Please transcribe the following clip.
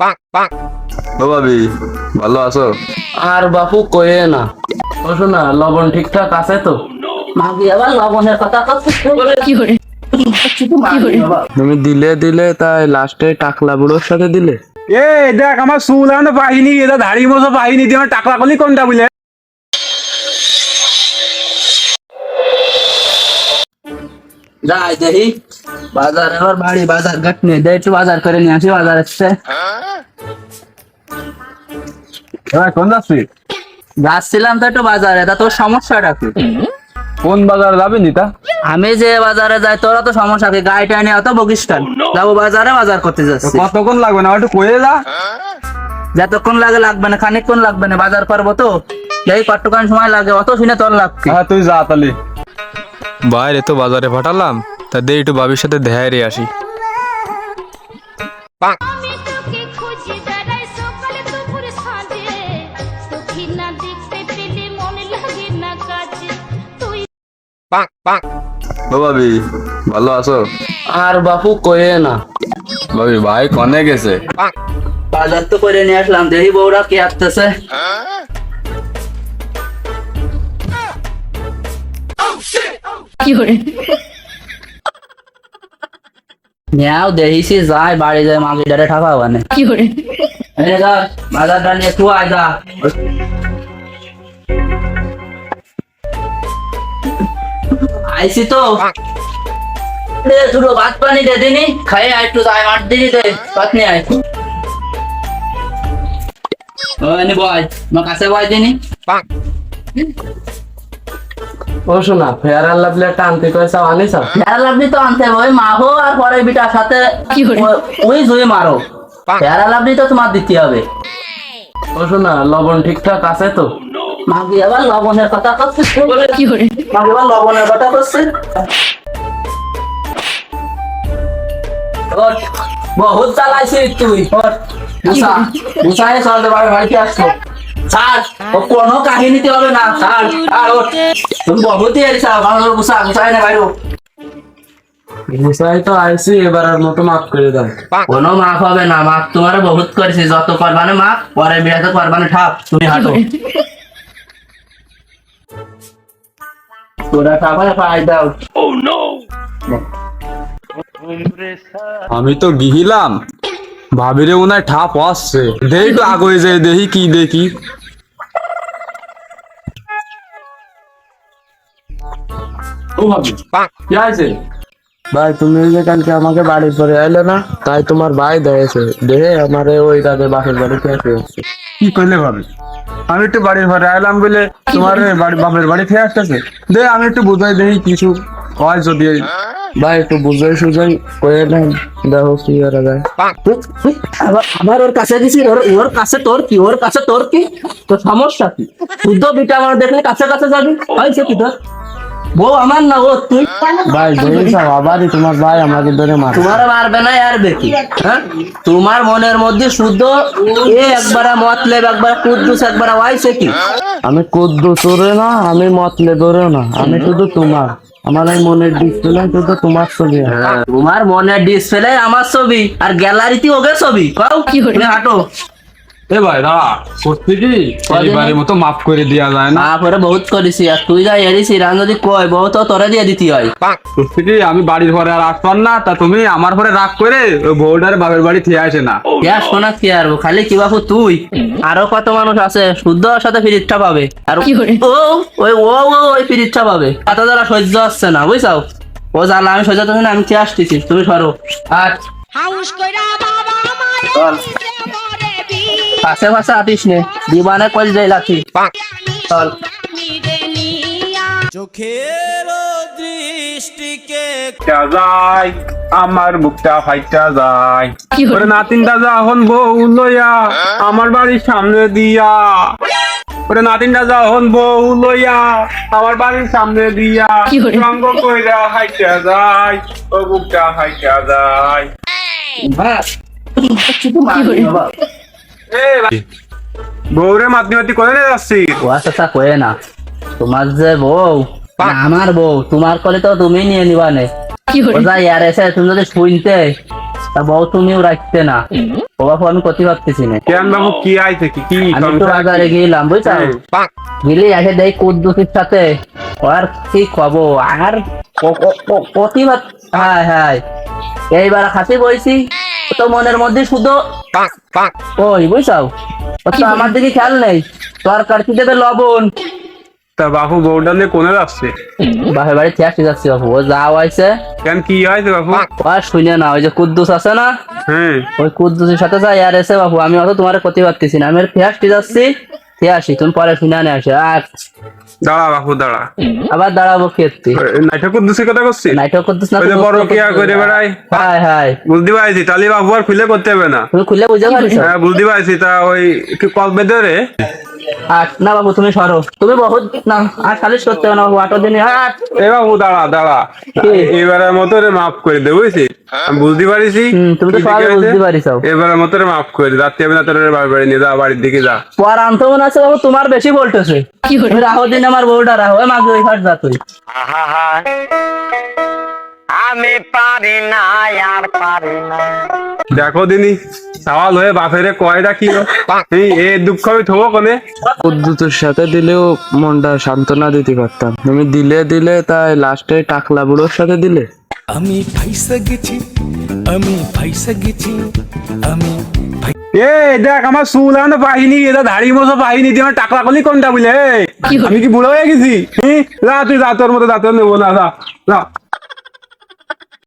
ও ভাবি ভালো আছো? আর বাপু কয়ে না। ও শোনা লবণ ঠিকঠাক আছে তো? মাগি আবার লবণের কথা করছিস কি করে তুমি দিলে দিলে তাই লাস্টে টাকলা বুড়োর সাথে দিলে? এ দেখ আমার চুল এখন বাহিনী এটা ধাড়ি মতো বাহিনী দিয়ে আমার টাকলা করলি কোনটা বুঝলে? যাই দেখি বাজার এবার বাড়ি বাজার ঘাট নিয়ে দেয় একটু বাজার করে নিয়ে আসি বাজার এসছে কোন যাচ্ছি যাচ্ছিলাম তো একটু বাজারে তা তোর সমস্যাটা কি? কোন বাজার যাবে নিতা? আমি যে বাজারে যাই তোরা তো সমস্যা কি? গাড়িটা নিয়ে অত বকিস কেন যাব বাজারে বাজার করতে যাচ্ছি। কতক্ষণ লাগবে না? একটু কয়ে যা। যতক্ষণ লাগে লাগবে না খানিকক্ষণ লাগবে না বাজার করব তো। এই কতক্ষণ সময় লাগে? অত শুনে তোর লাগবে হ্যাঁ তুই যা তাহলে। বাইরে তো বাজারে পাঠালাম তা দে একটু বাবির সাথে দেখায় আসি। ও ভাবি ভালো আছো? আর বাপু কয়ে না। ভাবি ভাই কনে গেছে? বাজার তো করে নিয়ে আসলাম দেখি বউরা কি আসতেছে কি করে নেও দেখিছি যাই বাড়ি যায় মাগি ডারে ঠাকা মানে কি করে এই যা বাজারটা নিয়ে তুই আয় যা। আইসি তো। দুটো ভাত পানি দে দিনি। খাই আয় একটু দিনি দে ভাত নিয়ে আয়। ওই বয় আমার কাছে বয় দিনি। ও শোনা ফেয়ার আর লাভলি একটা আনতে কয়েছে আনিস? ফেয়ার লাভলি তো আনতে হবে ওই মাহো আর পরে বিটার সাথে ওই জুই মারো। ফেয়ার লাভলি তো তোমার দিতে হবে। ও শোনা লবণ ঠিকঠাক আছে তো? মাগি আবার লবণের কথা করছিস কি করে? মাগি আবার লবণের কথা করছিস ওঠ, বহুত তুই। মুসা বাড়িতে আসছো ও কোনো কাহিনীতে হবে না। তুমি বহুতই এরিস ভালো মুসা মুসাই না বাইরো। মুসাই তো আইসি এবার আর মতো মাফ করে দাও। কোনো মাফ হবে না। মাফ তোমার বহুত করেছি যত করবানে মাফ পরে বিয়াতে করবানে ঠাপ। তুমি হাঁটো। তোরা ঠাপায় পাই দাও। আমি তো গিহিলাম। ভাবিরে উনায় ঠাপ আসছে। দেখি তো আগে যে দেখি কি দেখি। ও ভাবি কি আছে ভাই তুমি যে কালকে আমাকে বাড়ির পরে আইলে না তাই তোমার ভাই দিয়েছে দেখে আমারে ওই তাদের বাপের বাড়িতে কি করলে ভাবি? আমি একটু বাড়ির ঘরে আইলাম বলে তোমার বাড়ি বাপের বাড়ি থেকে আসতেছে। দে আমি একটু বুঝাই দেখি কিছু হয় যদি ভাই একটু বুঝাই সুঝাই করে নেন দেখো কি করা যায়। আবার ওর কাছে দিছি ওর ওর কাছে তোর কি? ওর কাছে তোর কি? তোর সমস্যা কি? শুদ্ধ বিটা আমার দেখলে কাছে কাছে যাবি? হয়েছে কি তোর? বউ আমার না ও তুই ভাই আবারই তোমার ভাই আমাকে ধরে মার তোমার মারবে না আর বেকি হ্যাঁ? তোমার মনের মধ্যে শুদ্ধ এ একবার মতলেব একবার কুদ্দুস একবার কি? আমি কুদ্দু তোরে না আমি মতলে ধরেও না আমি শুধু তোমার। আমার এই মনের ডিসপ্লে শুধু তোমার ছবি। আছে। তোমার মনের ডিসপ্লে আমার ছবি আর গ্যালারিতে ওকে ছবি কাউ কি? হাঁটো। এ ভাই দাঁড়া সত্যি কি? এইবারের মতো মাফ করে দেওয়া যায় না? পরে বহুত করেছি আর তুই যা এরিস রান যদি কয় তোরে দিয়ে দিতে হয়। কি? আমি বাড়ির ঘরে আর আসতাম না তা তুমি আমার ঘরে রাগ করে ওই বউটারে বাপের বাড়ি থেকে আসে না। কে শোনা কি আর খালি কি বাপু তুই? আরও কত মানুষ আছে শুদ্ধ সাথে ফিরিটটা পাবে। আর কি করে? ও ওই ও ও ওই ফিরিটটা পাবে। এত দ্বারা সহ্য হচ্ছে না বুঝছাও? ও জ্বালা আমি সহ্য না আমি চেয়ে আসতেছি তুমি সরো। আর হাউস কইরা বাবা মায়ের চল। মরে বি পাশে পাশে আটিস নে। দিবানে কল যাই লাঠি। চল। নিয়া ফাইটা যায় আমার বুকটা ফাইটা যায়। করে? ওরে নাতিনটা যখন বউ লইয়া আমার বাড়ির সামনে দিয়া। ওরে নাতিনটা যখন বউ লইয়া আমার বাড়ির সামনে দিয়া? রঙ্গ কইরা হাইটা যায় ও বুকটা হাইটা যায়। বাস। বউরে মাতি মাতি করে নিয়ে যাচ্ছি কুয়া কথা কয়ে না। তোমার যে বউ আমার বউ তোমার করে তো তুমি নিয়ে নিবা নে। ওটা ইয়ার এসে তুমি যদি শুনতে তা বউ তুমিও রাখতে না। ও করতে পারতেছি না। কেন বাবু কি আইছে কি? কি আমি সংসার বাজারে গেলাম বুঝছ। গেলে এসে দেখ কুদ্দুসির সাথে। আর কি আর প্রতিবাদ হ্যাঁ হ্যাঁ। এইবার খাসি বইছি তো মনের মধ্যে শুধু ওই বুঝছাও ও তো আমার দিকে খেয়াল নেই। তরকার কি দেবে লবণ? তা বাপু বউটা নিয়ে কোনে যাচ্ছে? বাপের বাড়ি থেকে যাচ্ছে বাপু। ও যা হয়েছে। কেন কি হয়েছে বাপু? আর শুনে না ওই যে কুদ্দুস আছে না? হ্যাঁ। ওই কুদ্দুসের সাথে যা আর এসে বাপু আমি অত তোমার ক্ষতি পারতেছি না। আমি ফিয়াসটি যাচ্ছি। তুমি পরে শুনে আনে আসে। আর দাঁড়া বাপু দাঁড়া। আবার দাঁড়াবো খেতে নাইটা কুদ্দুসের কথা করছি নাইটক করতেছ না বড় কি করে বেড়াই হাই হাই বুঝতে পারছি বাপু আর খুলে করতে হবে না। তুমি খুলে পারছ? হ্যাঁ বুঝতে পারছি তা ওই কি কল বেঁধে রে? আট না বাবু তুমি সরো। তুমি বহুত না আর খালি করতে হবে না বাবু আটো দিন আট এ বাবু দাঁড়া দাঁড়া। এবারের মতো রে মাফ করে দে আমি বুঝতে পারিছি। তুমি তো সবাই বুঝতে পারিস এবারের মতো রে মাফ করে দে। রাত্রি হবে না তোর বাড়ি বাড়ি নিয়ে যা বাড়ির দিকে যা। পর আনতে মনে আছে বাবু তোমার বেশি বলতেছে। রাহো দিন আমার বউটা রাহো। ওই ওই ঘাট যা তুই। দেখো দিনি সওয়াল হয়ে বাপেরে কয়টা কি এই এ দুঃখ আমি থবো কোনে? কুদ্দুতের সাথে দিলেও মনটা সান্ত্বনা দিতে পারতাম। তুমি দিলে দিলে তাই লাস্টে টাকলা বুড়োর সাথে দিলে। আমি ফাইসা গেছি আমি ফাইসা গেছি আমি এ দেখ আমার চুল এখনও পাহিনি এটা দাড়ি মতো পাহিনি দিয়ে আমার টাকলা করলি কোনটা বুঝলে আমি কি বুড়ো হয়ে গেছি? তুই যা তোর মতো যা নেব না যা যা।